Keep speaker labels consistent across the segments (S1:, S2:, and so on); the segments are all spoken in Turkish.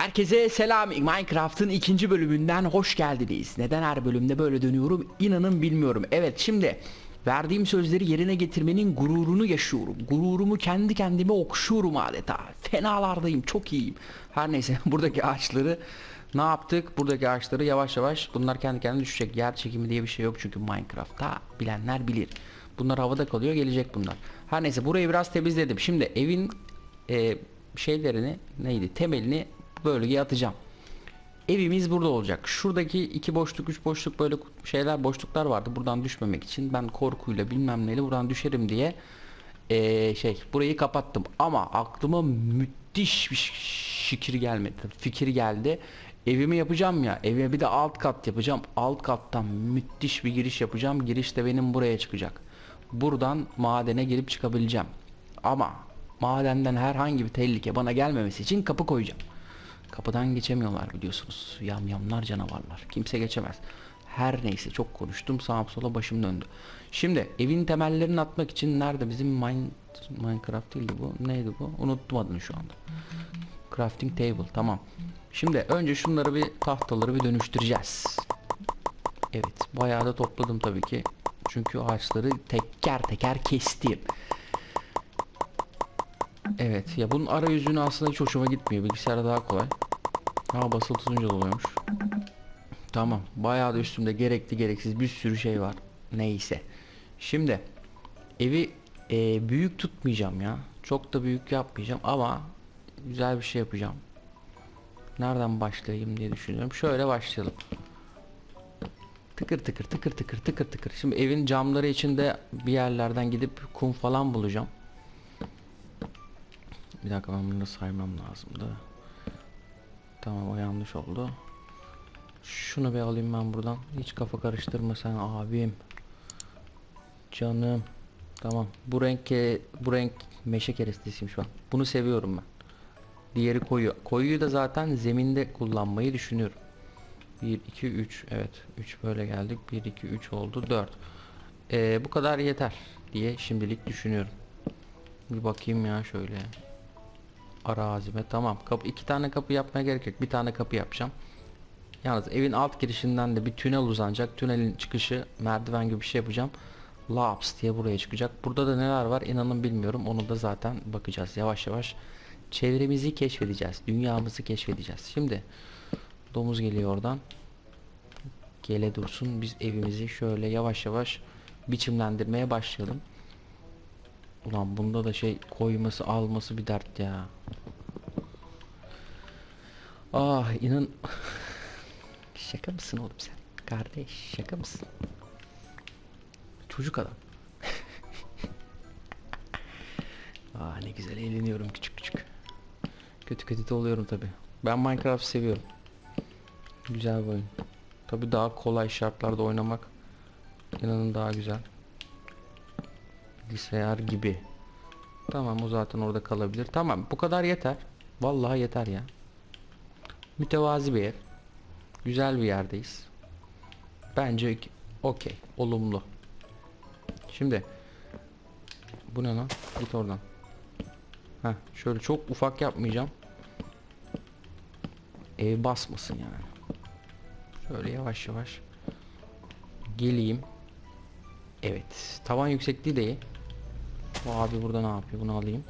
S1: Herkese selam. Minecraft'ın ikinci bölümünden hoş geldiniz. Neden her bölümde böyle dönüyorum inanın bilmiyorum. Evet şimdi verdiğim sözleri yerine getirmenin gururunu yaşıyorum. Gururumu kendi kendime okşuyorum adeta. Fenalardayım çok iyiyim. Her neyse buradaki ağaçları ne yaptık? Buradaki ağaçları yavaş yavaş bunlar kendi kendine düşecek. Yer çekimi diye bir şey yok çünkü Minecraft'ta bilenler bilir. Bunlar havada kalıyor gelecek bunlar. Her neyse burayı biraz temizledim. Şimdi evin e, şeylerini neydi temelini bölgeye atacağım. Evimiz burada olacak. Şuradaki iki boşluk üç boşluk böyle şeyler boşluklar vardı. Buradan düşmemek için ben korkuyla bilmem neyle buradan düşerim diye e, şey burayı kapattım. Ama aklıma müthiş bir fikir gelmedi. Fikir geldi. Evimi yapacağım ya. Eve bir de alt kat yapacağım. Alt kattan müthiş bir giriş yapacağım. Giriş de benim buraya çıkacak. Buradan madene girip çıkabileceğim. Ama madenden herhangi bir tehlike bana gelmemesi için kapı koyacağım. Kapıdan geçemiyorlar biliyorsunuz. Yamyamlar canavarlar. Kimse geçemez. Her neyse çok konuştum. Sağa sola başım döndü. Şimdi evin temellerini atmak için nerede bizim mine, Minecraft değildi bu. Neydi bu? Unuttum adını şu anda. Crafting table tamam. Şimdi önce şunları bir tahtaları bir dönüştüreceğiz. Evet bayağı da topladım tabii ki. Çünkü ağaçları teker teker kestim. Evet ya bunun arayüzünü aslında hiç hoşuma gitmiyor. Bilgisayarda daha kolay. Ha basılı tutunca da oluyormuş. Tamam. Bayağı da üstümde gerekli gereksiz bir sürü şey var. Neyse. Şimdi evi e, büyük tutmayacağım ya. Çok da büyük yapmayacağım ama güzel bir şey yapacağım. Nereden başlayayım diye düşünüyorum. Şöyle başlayalım. Tıkır tıkır tıkır tıkır tıkır tıkır. Şimdi evin camları içinde bir yerlerden gidip kum falan bulacağım. Bir dakika ben bunu da saymam lazımdı. Tamam o yanlış oldu. Şunu bir alayım ben buradan. Hiç kafa karıştırma sen abim. Canım. Tamam. Bu renk bu renk meşe kerestesiyim şu an. Bunu seviyorum ben. Diğeri koyu. Koyuyu da zaten zeminde kullanmayı düşünüyorum. 1 2 3 evet 3 böyle geldik. 1 2 3 oldu 4. Ee, bu kadar yeter diye şimdilik düşünüyorum. Bir bakayım ya şöyle. Arazime tamam. Kapı iki tane kapı yapmaya gerek yok. Bir tane kapı yapacağım. Yalnız evin alt girişinden de bir tünel uzanacak. Tünelin çıkışı merdiven gibi bir şey yapacağım. Laps diye buraya çıkacak. Burada da neler var inanın bilmiyorum. Onu da zaten bakacağız yavaş yavaş. Çevremizi keşfedeceğiz. Dünyamızı keşfedeceğiz. Şimdi domuz geliyor oradan. Gele dursun. Biz evimizi şöyle yavaş yavaş biçimlendirmeye başlayalım. Ulan bunda da şey koyması alması bir dert ya. Ah inan Şaka mısın oğlum sen? Kardeş şaka mısın? Çocuk adam. ah ne güzel eğleniyorum küçük küçük. Kötü kötü de oluyorum tabi. Ben Minecraft seviyorum. Güzel bir oyun. Tabi daha kolay şartlarda oynamak inanın daha güzel. Bilgisayar gibi. Tamam o zaten orada kalabilir. Tamam bu kadar yeter. Vallahi yeter ya. Mütevazi bir ev. Güzel bir yerdeyiz. Bence okey. Olumlu. Şimdi bu ne lan? Git oradan. Heh, şöyle çok ufak yapmayacağım. Ev basmasın yani. Şöyle yavaş yavaş geleyim. Evet. Tavan yüksekliği de iyi. Bu abi burada ne yapıyor? Bunu alayım.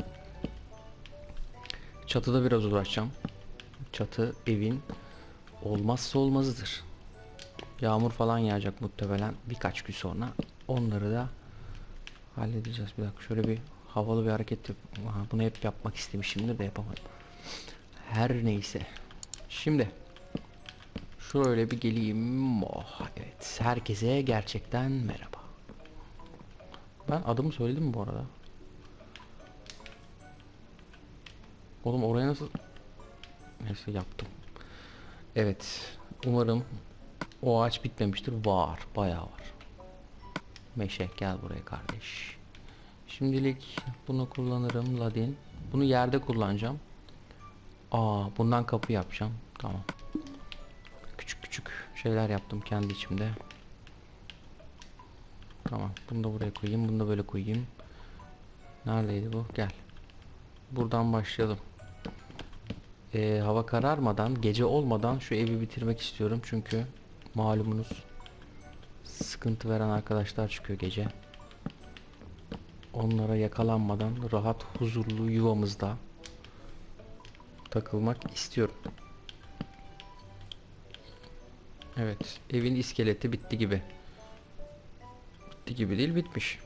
S1: Çatıda biraz uğraşacağım. Çatı evin olmazsa olmazıdır. Yağmur falan yağacak muhtemelen birkaç gün sonra. Onları da halledeceğiz. Bir dakika şöyle bir havalı bir hareket yap. Aha, bunu hep yapmak istemişimdir de yapamadım. Her neyse. Şimdi şöyle bir geleyim. Oh, evet. Herkese gerçekten merhaba. Ben adımı söyledim mi bu arada? Oğlum oraya nasıl Neyse yaptım. Evet. Umarım o ağaç bitmemiştir. Var. Bayağı var. Meşe gel buraya kardeş. Şimdilik bunu kullanırım. Ladin. Bunu yerde kullanacağım. Aa bundan kapı yapacağım. Tamam. Küçük küçük şeyler yaptım kendi içimde. Tamam. Bunu da buraya koyayım. Bunu da böyle koyayım. Neredeydi bu? Gel. Buradan başlayalım. E, hava kararmadan, gece olmadan şu evi bitirmek istiyorum. Çünkü malumunuz sıkıntı veren arkadaşlar çıkıyor gece. Onlara yakalanmadan rahat, huzurlu yuvamızda takılmak istiyorum. Evet, evin iskeleti bitti gibi. Bitti gibi değil, bitmiş.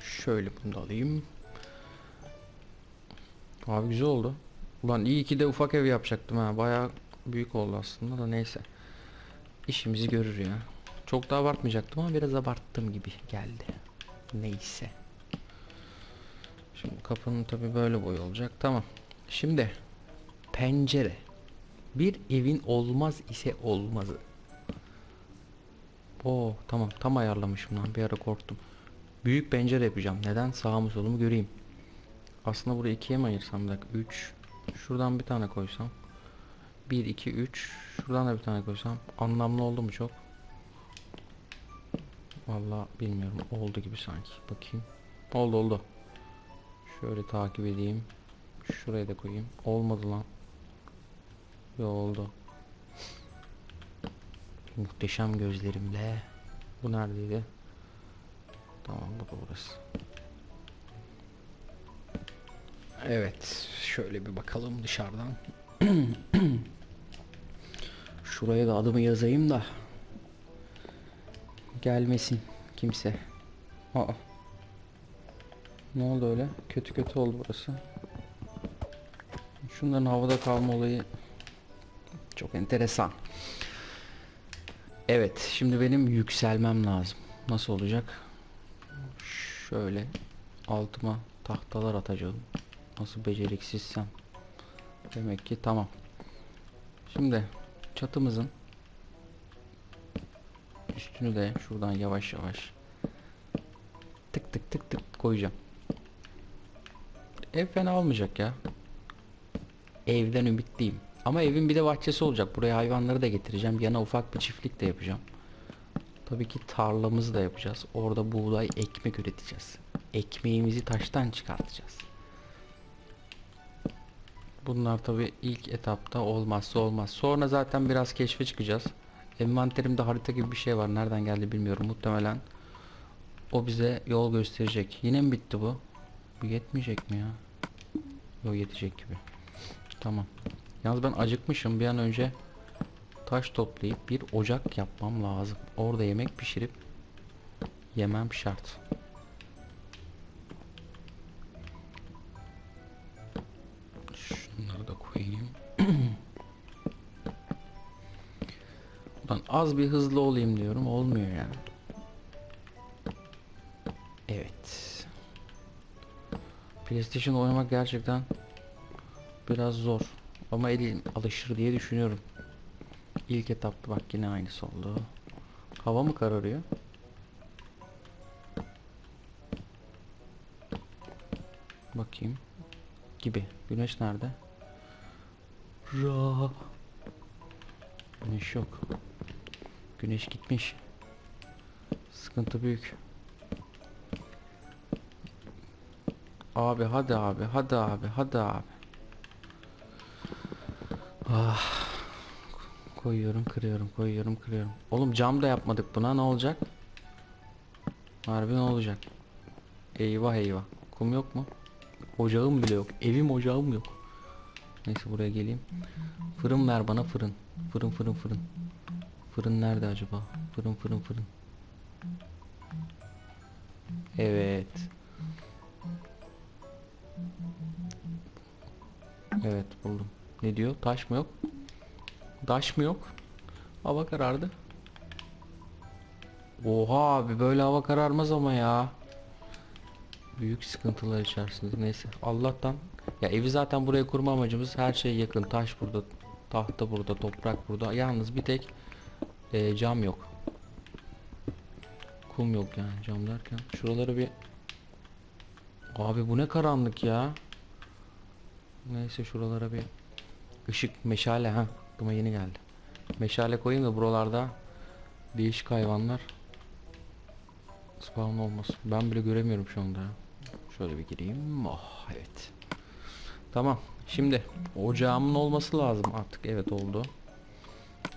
S1: Şöyle bunu da alayım. Abi güzel oldu. Ulan iyi ki de ufak ev yapacaktım ha. Bayağı büyük oldu aslında da neyse. İşimizi görür ya. Çok da abartmayacaktım ama biraz abarttım gibi geldi. Neyse. Şimdi kapının tabi böyle boyu olacak. Tamam. Şimdi pencere. Bir evin olmaz ise olmazı. Oo tamam tam ayarlamışım lan bir ara korktum. Büyük pencere yapacağım. Neden? Sağımı solumu göreyim. Aslında burayı ikiye mi ayırsam bir dakika? 3. Şuradan bir tane koysam. 1, 2, 3. Şuradan da bir tane koysam. Anlamlı oldu mu çok? Vallahi bilmiyorum. Oldu gibi sanki. Bakayım. Oldu oldu. Şöyle takip edeyim. Şuraya da koyayım. Olmadı lan. Yo oldu. Muhteşem gözlerimle. Bu neredeydi? Tamam bu da burası. Evet, şöyle bir bakalım dışarıdan. Şuraya da adımı yazayım da gelmesin kimse. Aa. Ne oldu öyle? Kötü kötü oldu burası. Şunların havada kalma olayı çok enteresan. Evet, şimdi benim yükselmem lazım. Nasıl olacak? Şöyle altıma tahtalar atacağım. Nasıl beceriksizsem. Demek ki tamam. Şimdi çatımızın üstünü de şuradan yavaş yavaş tık tık tık tık koyacağım. Ev fena olmayacak ya. Evden ümitliyim. Ama evin bir de bahçesi olacak. Buraya hayvanları da getireceğim. Yana ufak bir çiftlik de yapacağım. Tabii ki tarlamızı da yapacağız. Orada buğday ekmek üreteceğiz. Ekmeğimizi taştan çıkartacağız. Bunlar tabii ilk etapta olmazsa olmaz. Sonra zaten biraz keşfe çıkacağız. Envanterimde harita gibi bir şey var. Nereden geldi bilmiyorum. Muhtemelen o bize yol gösterecek. Yine mi bitti bu? Bu yetmeyecek mi ya? Yok yetecek gibi. Tamam. Yalnız ben acıkmışım. Bir an önce taş toplayıp bir ocak yapmam lazım. Orada yemek pişirip yemem şart. Az bir hızlı olayım diyorum. Olmuyor yani. Evet. PlayStation oynamak gerçekten biraz zor. Ama elim alışır diye düşünüyorum. İlk etapta bak yine aynısı oldu. Hava mı kararıyor? Bakayım. Gibi. Güneş nerede? Ra. Güneş yok. Güneş gitmiş. Sıkıntı büyük. Abi hadi abi hadi abi hadi abi. Ah. Koyuyorum kırıyorum koyuyorum kırıyorum. Oğlum cam da yapmadık buna ne olacak? Harbi ne olacak? Eyvah eyvah. Kum yok mu? Ocağım bile yok. Evim ocağım yok. Neyse buraya geleyim. Fırın ver bana fırın. Fırın fırın fırın. Fırın nerede acaba? Fırın fırın fırın. Evet. Evet buldum. Ne diyor? Taş mı yok? Taş mı yok? Hava karardı. Oha abi böyle hava kararmaz ama ya. Büyük sıkıntılar içerisinde. Neyse Allah'tan ya evi zaten buraya kurma amacımız her şey yakın. Taş burada, tahta burada, toprak burada. Yalnız bir tek e, cam yok. Kum yok yani cam derken. Şuraları bir Abi bu ne karanlık ya. Neyse şuralara bir ışık meşale ha. Aklıma yeni geldi. Meşale koyayım da buralarda değişik hayvanlar spawn olmasın. Ben bile göremiyorum şu anda. Şöyle bir gireyim. Oh evet. Tamam. Şimdi ocağımın olması lazım artık. Evet oldu.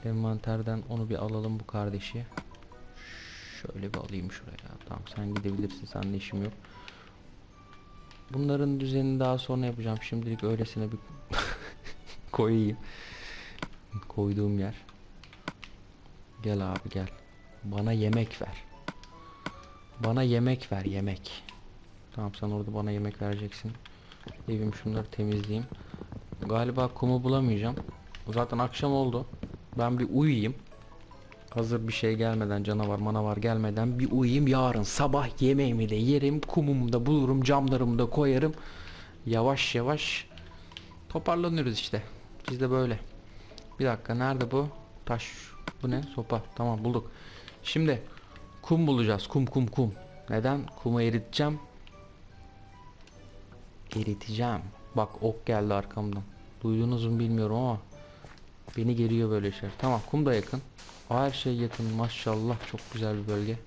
S1: Envanterden onu bir alalım bu kardeşi. Şöyle bir alayım şuraya. Tamam sen gidebilirsin. Seninle işim yok. Bunların düzenini daha sonra yapacağım. Şimdilik öylesine bir koyayım. Koyduğum yer. Gel abi gel. Bana yemek ver. Bana yemek ver yemek. Tamam sen orada bana yemek vereceksin. Evim şunları temizleyeyim. Galiba kumu bulamayacağım. Zaten akşam oldu. Ben bir uyuyayım. Hazır bir şey gelmeden canavar manavar gelmeden bir uyuyayım. Yarın sabah yemeğimi de yerim. Kumumu da bulurum. Camlarımı da koyarım. Yavaş yavaş toparlanıyoruz işte. Biz de böyle. Bir dakika nerede bu? Taş. Bu ne? Sopa. Tamam bulduk. Şimdi kum bulacağız. Kum kum kum. Neden? Kumu eriteceğim. Eriteceğim. Bak ok geldi arkamdan. Duydunuz mu bilmiyorum ama beni geriyor böyle şeyler. Tamam kum da yakın. Her şey yakın maşallah çok güzel bir bölge.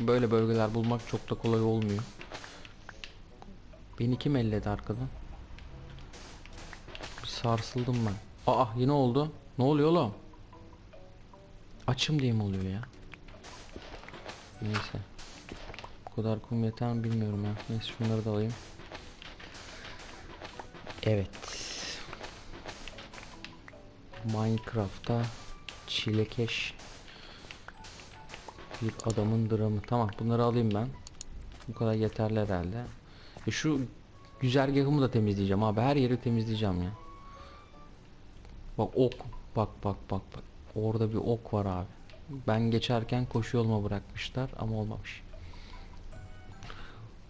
S1: Böyle bölgeler bulmak çok da kolay olmuyor. Beni kim elledi arkadan? Bir sarsıldım ben. Aa yine oldu. Ne oluyor oğlum? Açım diye mi oluyor ya? Neyse. Bu kadar kum yeter mi bilmiyorum ya. Neyse şunları da alayım. Evet. Minecraft'ta çilekeş bir adamın dramı. Tamam bunları alayım ben. Bu kadar yeterli herhalde. E şu güzergahımı da temizleyeceğim abi. Her yeri temizleyeceğim ya. Bak ok. Bak bak bak bak. Orada bir ok var abi. Ben geçerken koşu yoluma bırakmışlar ama olmamış.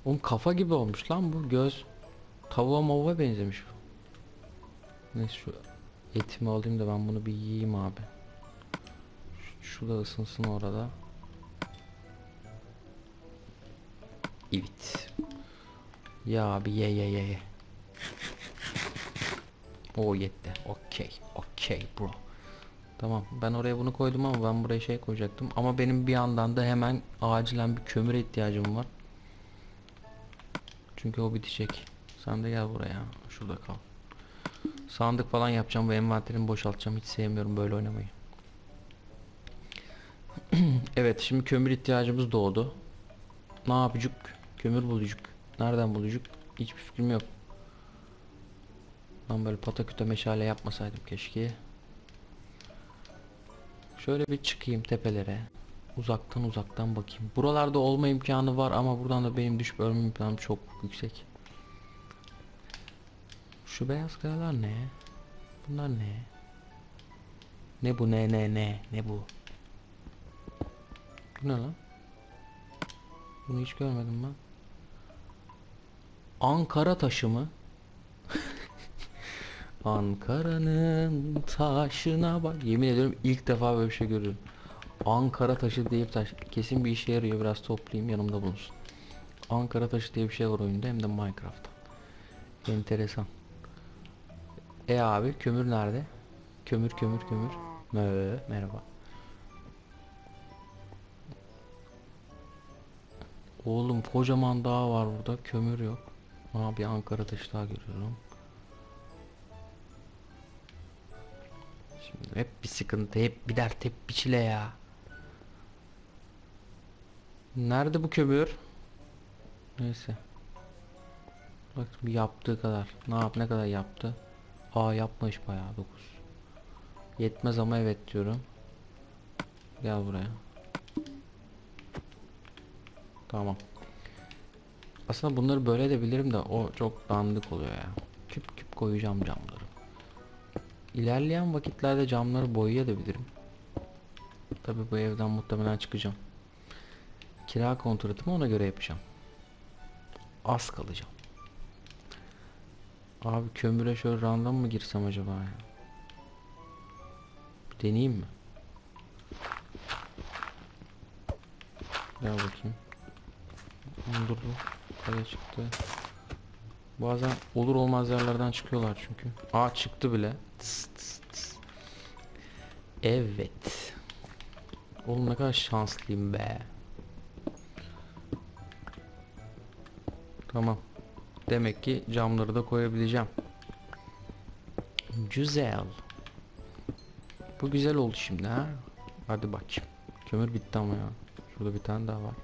S1: Oğlum kafa gibi olmuş lan bu göz. Tavuğa mavuğa benzemiş. Neyse şu etimi alayım da ben bunu bir yiyeyim abi. Şu, da ısınsın orada. Evet. Ya abi ye ye ye. O yetti. Okey. Okey bro. Tamam ben oraya bunu koydum ama ben buraya şey koyacaktım. Ama benim bir yandan da hemen acilen bir kömüre ihtiyacım var. Çünkü o bitecek. Sen de gel buraya. Şurada kal. Sandık falan yapacağım ve envanterimi boşaltacağım. Hiç sevmiyorum böyle oynamayı. evet şimdi kömür ihtiyacımız doğdu. Ne yapacak? Kömür bulacak. Nereden bulacak? Hiçbir fikrim yok. Ben böyle pataküte meşale yapmasaydım keşke. Şöyle bir çıkayım tepelere. Uzaktan uzaktan bakayım. Buralarda olma imkanı var ama buradan da benim düşüp ölme imkanım çok yüksek. Şu beyaz kayalar ne? Bunlar ne? Ne bu ne ne ne ne bu? Bu ne lan? Bunu hiç görmedim ben. Ankara taşı mı? Ankara'nın taşına bak. Yemin ediyorum ilk defa böyle bir şey görüyorum. Ankara taşı diye bir taş. Kesin bir işe yarıyor. Biraz toplayayım yanımda bulunsun. Ankara taşı diye bir şey var oyunda hem de Minecraft'ta. Enteresan. E abi kömür nerede? Kömür kömür kömür. Mö, merhaba. Oğlum kocaman dağ var burada. Kömür yok. Abi Ankara taşı daha görüyorum. Şimdi hep bir sıkıntı, hep bir dert, hep bir çile ya. Nerede bu kömür? Neyse. Bak bir yaptığı kadar. Ne yap ne kadar yaptı? Aa yapmış bayağı 9. Yetmez ama evet diyorum. Gel buraya. Tamam. Aslında bunları böyle de bilirim de o çok dandik oluyor ya. Küp küp koyacağım camları. İlerleyen vakitlerde camları boyayabilirim. Tabi bu evden muhtemelen çıkacağım. Kira kontratımı ona göre yapacağım. Az kalacağım. Abi kömüre şöyle random mı girsem acaba ya? Bir deneyeyim mi? Gel bakayım. Dur dur. Kaya çıktı. Bazen olur olmaz yerlerden çıkıyorlar çünkü. Aa çıktı bile. Tıs tıs tıs. Evet. Oğlum ne kadar şanslıyım be. Tamam. Demek ki camları da koyabileceğim. Güzel. Bu güzel oldu şimdi ha. Hadi bakayım. Kömür bitti ama ya. Şurada bir tane daha var.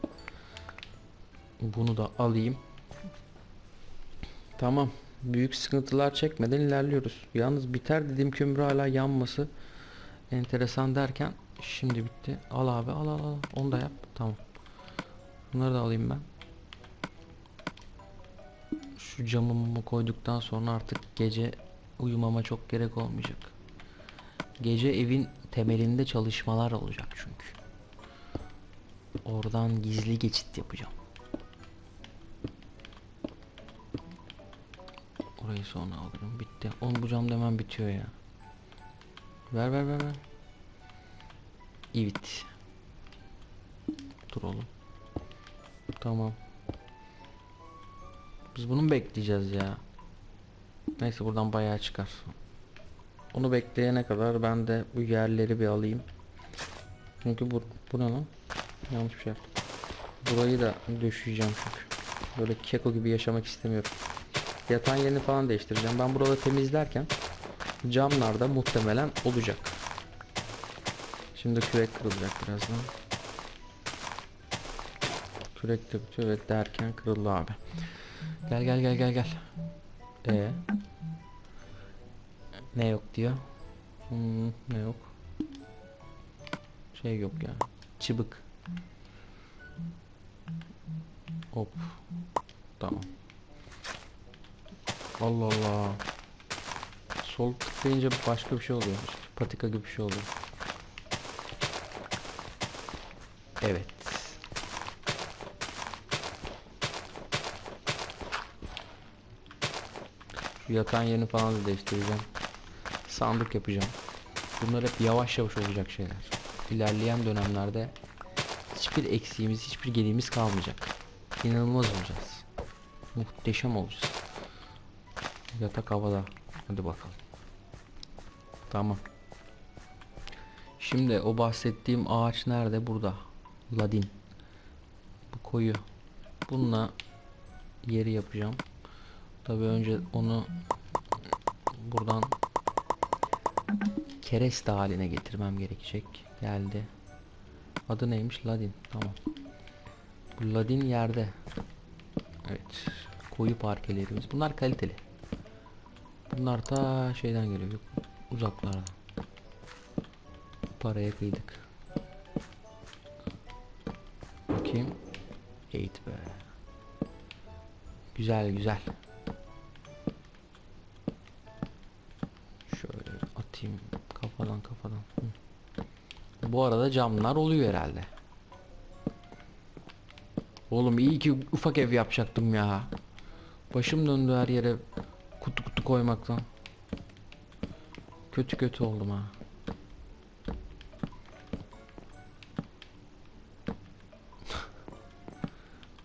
S1: Bunu da alayım. Tamam. Büyük sıkıntılar çekmeden ilerliyoruz. Yalnız biter dediğim kömür hala yanması enteresan derken şimdi bitti. Al abi al al al. Onu da yap. Tamam. Bunları da alayım ben. Şu camımı koyduktan sonra artık gece uyumama çok gerek olmayacak. Gece evin temelinde çalışmalar olacak çünkü. Oradan gizli geçit yapacağım. Orayı sonra alırım. Bitti. Oğlum bu cam hemen bitiyor ya. Ver ver ver ver. Evet. Dur oğlum. Tamam. Biz bunu mu bekleyeceğiz ya? Neyse buradan bayağı çıkar. Onu bekleyene kadar ben de bu yerleri bir alayım. Çünkü bu, bu ne lan? Yanlış bir şey yaptım. Burayı da döşeyeceğim çünkü. Böyle keko gibi yaşamak istemiyorum. Yatağın yerini falan değiştireceğim. Ben buraları temizlerken camlar da muhtemelen olacak. Şimdi kürek kırılacak birazdan. Kürek de bitiyor evet derken kırıldı abi. Gel gel gel gel gel. Ee, ne yok diyor. Hmm, ne yok. Şey yok ya. Çıbık. Hop. Tamam. Allah Allah. Sol tıklayınca başka bir şey oluyor. Patika gibi bir şey oluyor. Evet. Şu yatağın yerini falan da değiştireceğim. Sandık yapacağım. Bunlar hep yavaş yavaş olacak şeyler. İlerleyen dönemlerde hiçbir eksiğimiz, hiçbir gediğimiz kalmayacak. İnanılmaz olacağız. Muhteşem olacağız. Yatak havada. Hadi bakalım. Tamam. Şimdi o bahsettiğim ağaç nerede? Burada. Ladin. Bu koyu. Bununla yeri yapacağım. Tabii önce onu buradan kereste haline getirmem gerekecek. Geldi. Adı neymiş? Ladin. Tamam. Bu Ladin yerde. Evet. Koyu parkelerimiz. Bunlar kaliteli. Bunlar da şeyden geliyor. Uzaklardan. Paraya kıydık. Bakayım. Eğit be. Güzel güzel. Bu arada camlar oluyor herhalde. Oğlum iyi ki ufak ev yapacaktım ya. Başım döndü her yere kutu kutu koymaktan. Kötü kötü oldum ha.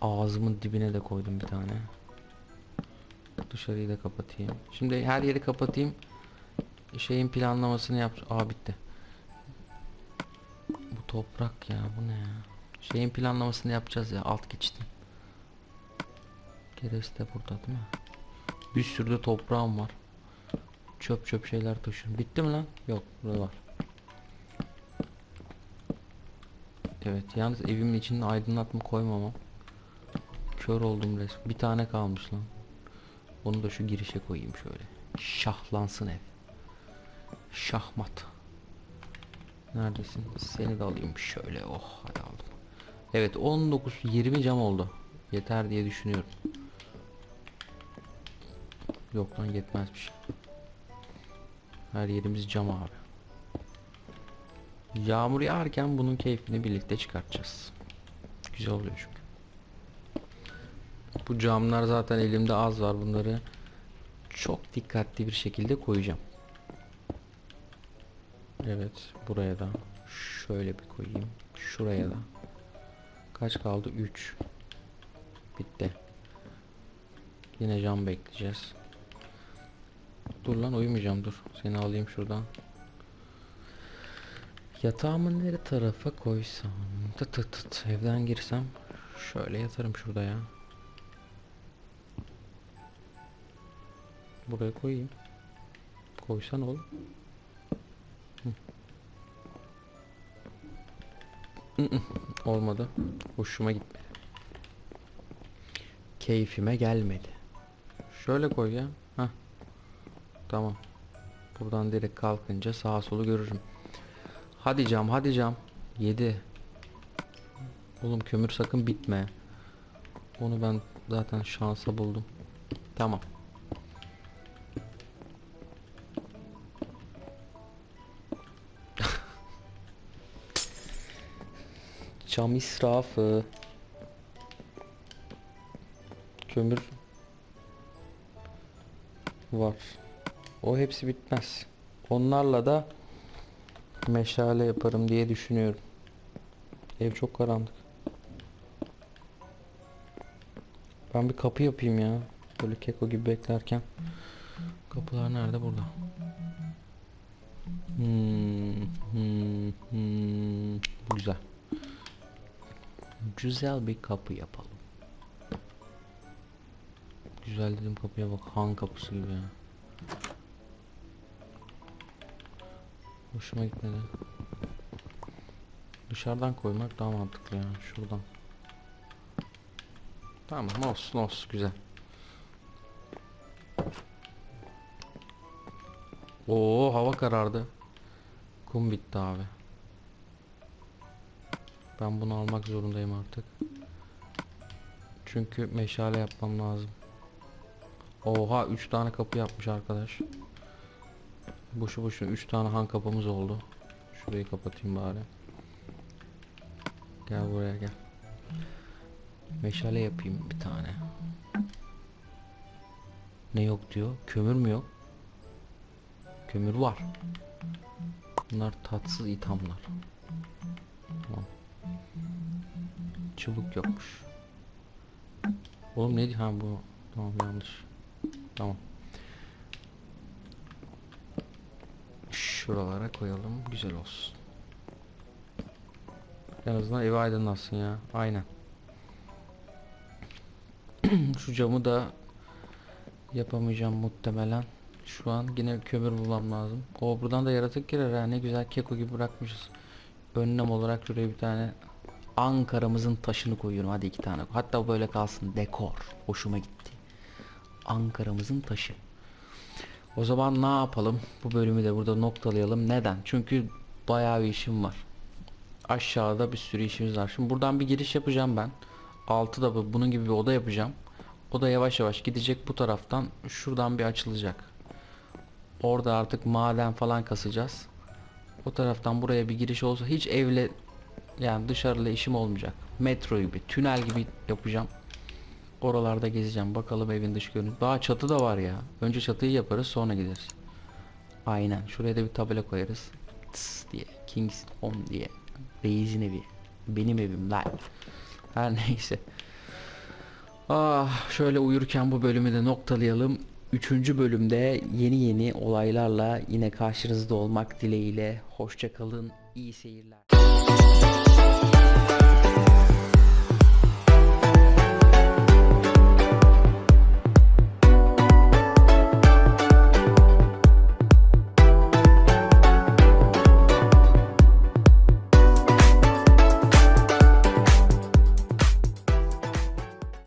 S1: Ağzımın dibine de koydum bir tane. Dışarıyı da kapatayım. Şimdi her yeri kapatayım. Şeyin planlamasını yap. Bu toprak ya bu ne ya? Şeyin planlamasını yapacağız ya alt geçtim. Gerisi de burada değil mi? Bir sürü de toprağım var. Çöp çöp şeyler taşıyorum. Bitti mi lan? Yok burada var. Evet yalnız evimin içinde aydınlatma koymamam. Kör oldum resmen. Bir tane kalmış lan. Onu da şu girişe koyayım şöyle. Şahlansın ev. Şahmat. Neredesin? Seni de alayım şöyle. Oh hadi aldım. Evet 19 20 cam oldu. Yeter diye düşünüyorum. Yok lan yetmezmiş. Her yerimiz cam abi. Yağmur yağarken bunun keyfini birlikte çıkartacağız. Güzel oluyor çünkü. Bu camlar zaten elimde az var bunları çok dikkatli bir şekilde koyacağım. Evet buraya da şöyle bir koyayım. Şuraya da. Kaç kaldı? 3. Bitti. Yine cam bekleyeceğiz. Dur lan uyumayacağım dur. Seni alayım şuradan. Yatağımı nere tarafa koysam? Tıt tıt tıt. Evden girsem şöyle yatarım şurada ya. Buraya koyayım. Koysan oğlum. Olmadı. Hoşuma gitmedi. Keyfime gelmedi. Şöyle koy ya. Hah. Tamam. Buradan direkt kalkınca sağa solu görürüm. Hadi cam hadi cam. 7. Oğlum kömür sakın bitme. Onu ben zaten şansa buldum. Tamam. Cam israfı. Kömür var. O hepsi bitmez. Onlarla da meşale yaparım diye düşünüyorum. Ev çok karanlık. Ben bir kapı yapayım ya. Böyle keko gibi beklerken. Kapılar nerede? Burada. Hmm, hmm, hmm. Bu güzel. Güzel bir kapı yapalım. Güzel dedim kapıya bak. Han kapısı gibi ya. Hoşuma gitmedi. Dışarıdan koymak daha mantıklı yani. Şuradan. Tamam olsun olsun güzel. Oo hava karardı. Kum bitti abi. Ben bunu almak zorundayım artık. Çünkü meşale yapmam lazım. Oha 3 tane kapı yapmış arkadaş. Boşu boşuna 3 tane han kapımız oldu. Şurayı kapatayım bari. Gel buraya gel. Meşale yapayım bir tane. Ne yok diyor? Kömür mü yok? Kömür var. Bunlar tatsız ithamlar. Tamam. Çubuk yokmuş. Oğlum ne ha bu tamam yanlış. Tamam. Şuralara koyalım güzel olsun. En azından evi aydınlatsın ya. Aynen. Şu camı da yapamayacağım muhtemelen. Şu an yine kömür bulmam lazım. O buradan da yaratık girer ha. Ne güzel keko gibi bırakmışız. Önlem olarak şuraya bir tane Ankara'mızın taşını koyuyorum. Hadi iki tane. Hatta böyle kalsın dekor. Hoşuma gitti. Ankara'mızın taşı. O zaman ne yapalım? Bu bölümü de burada noktalayalım. Neden? Çünkü bayağı bir işim var. Aşağıda bir sürü işimiz var. Şimdi buradan bir giriş yapacağım ben. Altıda bu- bunun gibi bir oda yapacağım. O da yavaş yavaş gidecek bu taraftan. Şuradan bir açılacak. Orada artık maden falan kasacağız. O taraftan buraya bir giriş olsa hiç evle yani dışarıyla işim olmayacak. Metro gibi, tünel gibi yapacağım. Oralarda gezeceğim. Bakalım evin dış görünüşü. Daha çatı da var ya. Önce çatıyı yaparız sonra gideriz. Aynen. Şuraya da bir tabela koyarız. Tıs diye. Kings Home diye. Reis'in evi. Benim evim lan. Her neyse. Ah şöyle uyurken bu bölümü de noktalayalım. Üçüncü bölümde yeni yeni olaylarla yine karşınızda olmak dileğiyle. Hoşça kalın. İyi seyirler.